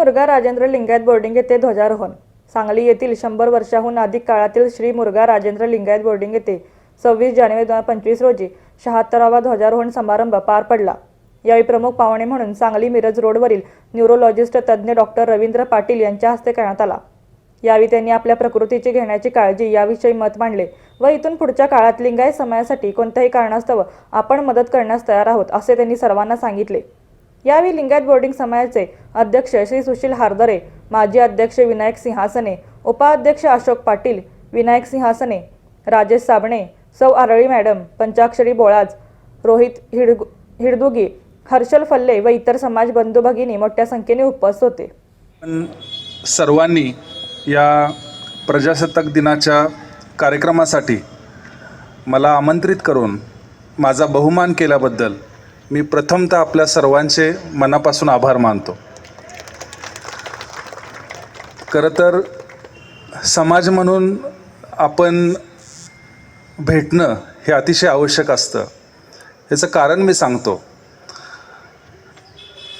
मुरगा राजेंद्र लिंगायत बोर्डिंग येथे ध्वजारोहण. सांगली येथील शंभर वर्षाहून अधिक काळातील श्री मुरगा राजेंद्र लिंगायत बोर्डिंग येथे सव्वीस जानेवारी दोन हजार पंचवीस रोजी शहात्तरावा ध्वजारोहण समारंभ पार पडला. यावेळी प्रमुख पाहुणे म्हणून सांगली मिरज रोडवरील न्यूरोलॉजिस्ट तज्ज्ञ डॉक्टर रवींद्र पाटील यांच्या हस्ते करण्यात आला. यावेळी त्यांनी आपल्या प्रकृतीची घेण्याची काळजी याविषयी मत मांडले व इथून पुढच्या काळात लिंगायत समाजासाठी कोणत्याही कारणास्तव आपण मदत करण्यास तयार आहोत असे त्यांनी सर्वांना सांगितले. यावेळी लिंगायत बोर्डिंग समाजाचे अध्यक्ष श्री सुशील हार्दरे माजी अध्यक्ष विनायक सिंहासने उपाध्यक्ष अशोक पाटील विनायक सिंहासने राजेश साबणे सौ आरळी मॅडम पंचाक्षरी बोळाज रोहित हिडगु हिडदुगी हर्षल फल्ले व इतर समाज बंधू भगिनी मोठ्या संख्येने उपस्थित होते. सर्वांनी या प्रजासत्ताक दिनाच्या कार्यक्रमासाठी मला आमंत्रित करून माझा बहुमान केल्याबद्दल मी प्रथमतः आपल्या सर्वांचे मनापासून आभार मानतो. खरं तर समाज म्हणून आपण भेटणं हे अतिशय आवश्यक असतं. याचं कारण मी सांगतो.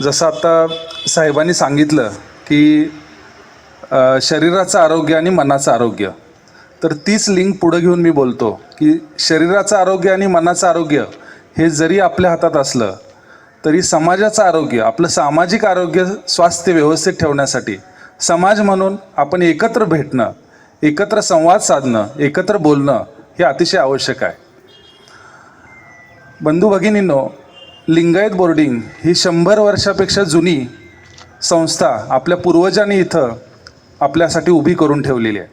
जसं आता साहेबांनी सांगितलं की शरीराचं आरोग्य आणि मनाचं आरोग्य. तर तीच लिंक पुढं घेऊन मी बोलतो की शरीराचं आरोग्य आणि मनाचं आरोग्य हे जरी आपल्या हातात असलं तरी समाजाचं आरोग्य आपलं सामाजिक आरोग्य स्वास्थ्य व्यवस्थित ठेवण्यासाठी समाज म्हणून आपण एकत्र भेटणं एकत्र संवाद साधणं एकत्र बोलणं हे अतिशय आवश्यक आहे. बंधू भगिनींनो लिंगायत बोर्डिंग ही शंभर वर्षापेक्षा जुनी संस्था आपल्या पूर्वजांनी इथं आपल्यासाठी उभी करून ठेवलेली आहे.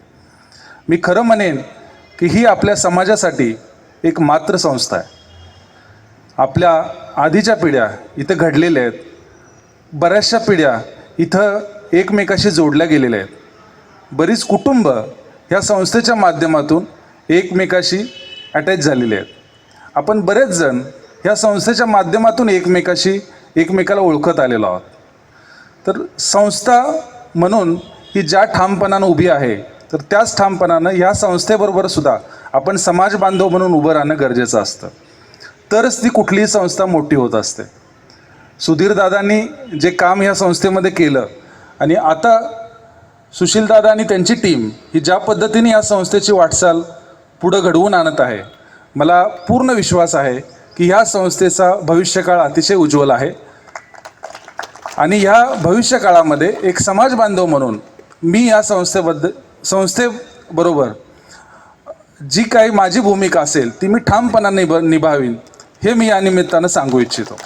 मी खरं म्हणेन की ही आपल्या समाजासाठी एक मात्र संस्था आहे. आपल्या आधीच्या पिढ्या इथं घडलेल्या आहेत. बऱ्याचशा पिढ्या इथं एकमेकाशी जोडल्या गेलेल्या आहेत. बरीच कुटुंब ह्या संस्थेच्या माध्यमातून एकमेकाशी अटॅच झालेले आहेत. आपण बरेच जण ह्या संस्थेच्या माध्यमातून एकमेकाशी एकमेकाला ओळखत आलेलो आहोत. तर संस्था म्हणून ही ज्या ठामपणानं उभी आहे तर त्याच ठामपणानं ह्या संस्थेबरोबर सुद्धा आपण समाज बांधव म्हणून उभं राहणं गरजेचं असतं. तरच ती कुठलीही संस्था मोठी होत असते. सुधीरदादांनी जे काम ह्या संस्थेमध्ये केलं आणि आता सुशीलदादा आणि त्यांची टीम ही ज्या पद्धतीने या संस्थेची वाटचाल पुढं घडवून आणत आहे मला पूर्ण विश्वास आहे की ह्या संस्थेचा भविष्यकाळ अतिशय उज्ज्वल आहे. आणि ह्या भविष्यकाळामध्ये एक समाज बांधव म्हणून मी या संस्थेबद्दल संस्थेबरोबर जी काही माझी भूमिका असेल ती मी ठामपणाने निभ निभावीन. हे मी या निमित्तानं सांगू इच्छितो.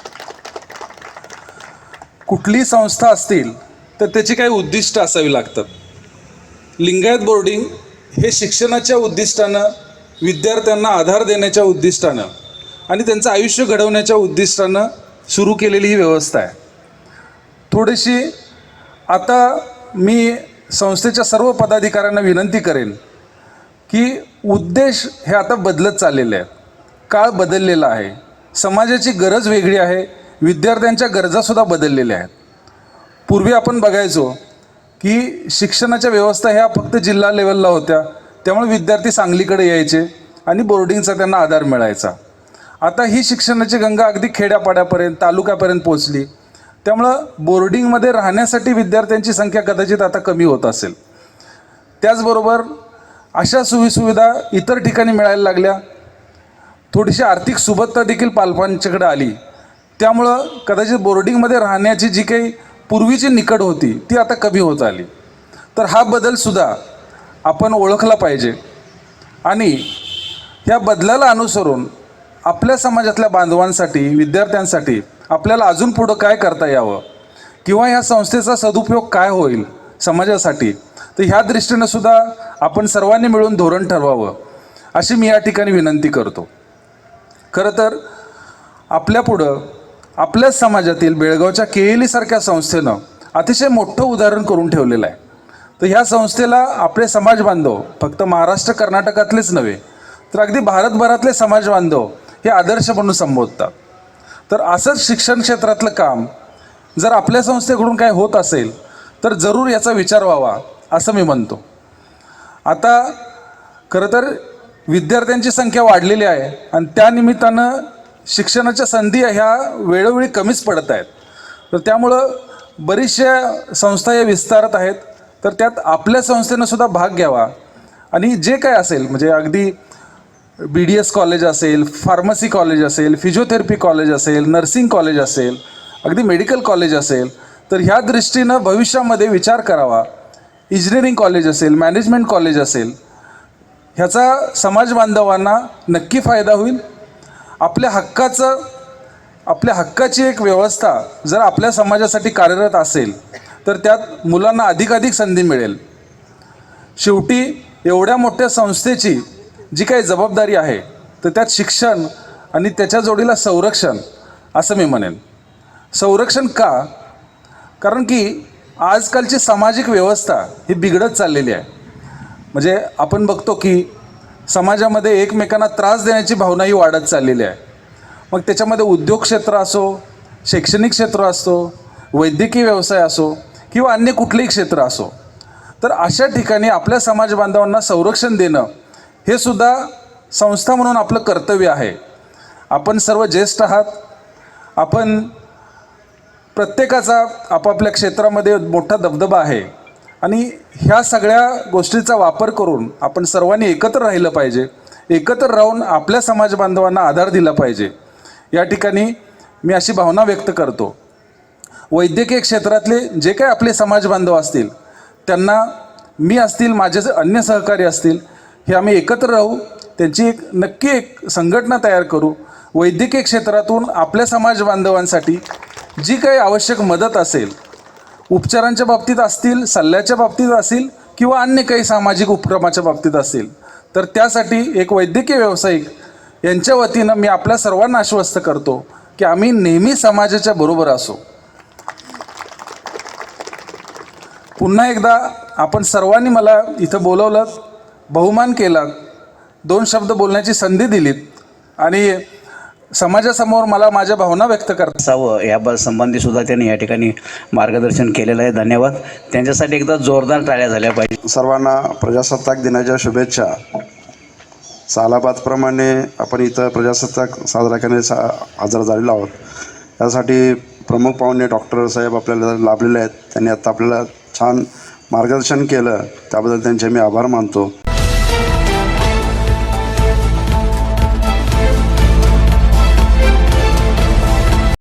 कुठली संस्था असतील तर त्याची काही उद्दिष्ट असावी लागतात. लिंगायत बोर्डिंग हे शिक्षणाच्या उद्दिष्टानं विद्यार्थ्यांना आधार देण्याच्या उद्दिष्टानं आणि त्यांचं आयुष्य घडवण्याच्या उद्दिष्टानं सुरू केलेली ही व्यवस्था आहे. थोडीशी आता मी संस्थेच्या सर्व पदाधिकाऱ्यांना विनंती करेन की उद्देश हे आता बदलत चाललेले आहेत. काळ बदललेला आहे. समाजाची गरज वेगळी आहे. विद्यार्थ्यांच्या गरजासुद्धा बदललेल्या आहेत. पूर्वी आपण बघायचो की शिक्षणाच्या व्यवस्था ह्या फक्त जिल्हा लेवलला होत्या. त्यामुळे विद्यार्थी सांगलीकडे यायचे आणि बोर्डिंगचा त्यांना आधार मिळायचा. आता ही शिक्षणाची गंगा अगदी खेड्यापाड्यापर्यंत तालुक्यापर्यंत पोचली त्यामुळं बोर्डिंगमध्ये राहण्यासाठी विद्यार्थ्यांची संख्या कदाचित आता कमी होत असेल. त्याचबरोबर अशा सोयीसुविधा इतर ठिकाणी मिळायला लागल्या. थोडीशी आर्थिक सुबत्ता देखील पालकांच्याकडे आली. त्यामुळं कदाचित बोर्डिंगमध्ये राहण्याची जी काही पूर्वीची निकड होती ती आता कमी होत आली. तर हा बदलसुद्धा आपण ओळखला पाहिजे. आणि ह्या बदलाला अनुसरून आपल्या समाजातल्या बांधवांसाठी विद्यार्थ्यांसाठी आपल्याला अजून पुढं काय करता यावं? किंवा ह्या संस्थेचा सदुपयोग काय होईल समाजासाठी? तर ह्या दृष्टीनं सुद्धा आपण सर्वांनी मिळून धोरण ठरवावं अशी मी या ठिकाणी विनंती करतो. खरं तर आपल्यापुढं आपल्याच समाजातील बेळगावच्या केएलीसारख्या संस्थेनं अतिशय मोठं उदाहरण करून ठेवलेलं आहे. तर ह्या संस्थेला आपले समाज बांधव फक्त महाराष्ट्र कर्नाटकातलेच नव्हे तर अगदी भारतभरातले समाज बांधव हे आदर्श म्हणून संबोधतात. तर असंच शिक्षण क्षेत्रातलं काम जर आपल्या संस्थेकडून काय होत असेल तर जरूर याचा विचार व्हावा असं मी म्हणतो. आता खरं तर विद्यार्थ्यांची संख्या वाढलेली आहे आणि त्यानिमित्तानं शिक्षणाच्या संधी ह्या वेळोवेळी कमीच पडत आहेत. तर त्यामुळं बरीचशा संस्था या विस्तारत आहेत. तर त्यात आपल्या संस्थेनं सुद्धा भाग घ्यावा. आणि जे काय असेल म्हणजे अगदी बी डी एस कॉलेज असेल फार्मसी कॉलेज असेल फिजिओथेरपी कॉलेज असेल नर्सिंग कॉलेज असेल अगदी मेडिकल कॉलेज असेल तर ह्या दृष्टीनं भविष्यामध्ये विचार करावा. इंजिनिअरिंग कॉलेज असेल मॅनेजमेंट कॉलेज असेल ह्याचा समाज बांधवांना नक्की फायदा होईल. आपल्या हक्काचं आपल्या हक्काची एक व्यवस्था जर आपल्या समाजासाठी कार्यरत असेल तर त्यात मुलांना अधिकाधिक संधी मिळेल. शेवटी एवढ्या मोठ्या संस्थेची जी काही जबाबदारी आहे तर त्यात शिक्षण आणि त्याच्या जोडीला संरक्षण असं मी म्हणेन. संरक्षण का? कारण की आजकालची सामाजिक व्यवस्था ही बिघडत चाललेली आहे. म्हणजे आपण बघतो की समाजामध्ये एकमेकांना त्रास देण्याची भावनाही वाढत चाललेली आहे. मग त्याच्यामध्ये उद्योग क्षेत्र असो शैक्षणिक क्षेत्र असो वैद्यकीय व्यवसाय असो किंवा अन्य कुठलेही क्षेत्र असो तर अशा ठिकाणी आपल्या समाज बांधवांना संरक्षण देणं हे सुद्धा संस्था म्हणून आपलं कर्तव्य आहे. आपण सर्व ज्येष्ठ आहात. आपण प्रत्येकाचा आपापल्या क्षेत्रामध्ये मोठा दबदबा आहे. आणि ह्या सगळ्या गोष्टीचा वापर करून आपण सर्वांनी एकत्र राहिलं पाहिजे एकत्र राहून आपल्या समाज बांधवांना आधार दिला पाहिजे. या ठिकाणी मी अशी भावना व्यक्त करतो. वैद्यकीय क्षेत्रातले जे काही आपले समाज बांधव असतील त्यांना मी असतील माझे जे अन्य सहकारी असतील हे आम्ही एकत्र राहू त्यांची एक नक्की एक संघटना तयार करू. वैद्यकीय क्षेत्रातून आपल्या समाज बांधवांसाठी जी काही आवश्यक मदत असेल उपचारांच्या बाबतीत असतील सल्ल्याच्या बाबतीत असतील किंवा अन्य काही सामाजिक उपक्रमाच्या बाबतीत असतील. तर त्यासाठी एक वैद्यकीय व्यावसायिक यांच्या वतीनं मी आपल्या सर्वांना आश्वस्त करतो की आम्ही नेहमी समाजाच्या बरोबर असो. पुन्हा एकदा आपण सर्वांनी मला इथं बोलवलं बहुमान केला दोन शब्द बोलण्याची संधी दिलीत आणि समाजासमोर मला माझ्या भावना व्यक्त करता असावं या संबंधी सुद्धा त्यांनी या ठिकाणी मार्गदर्शन केलेलं आहे. धन्यवाद. त्यांच्यासाठी एकदा जोरदार टाळ्या झाल्या पाहिजे. सर्वांना प्रजासत्ताक दिनाच्या शुभेच्छा. सालाबादप्रमाणे आपण इथं प्रजासत्ताक साजरा करण्याचा हजर झालेलो आहोत. यासाठी प्रमुख पाहुणे डॉक्टर साहेब आपल्याला लाभलेले आहेत. त्यांनी आता आपल्याला छान मार्गदर्शन केलं. त्याबद्दल त्यांचे मी आभार मानतो.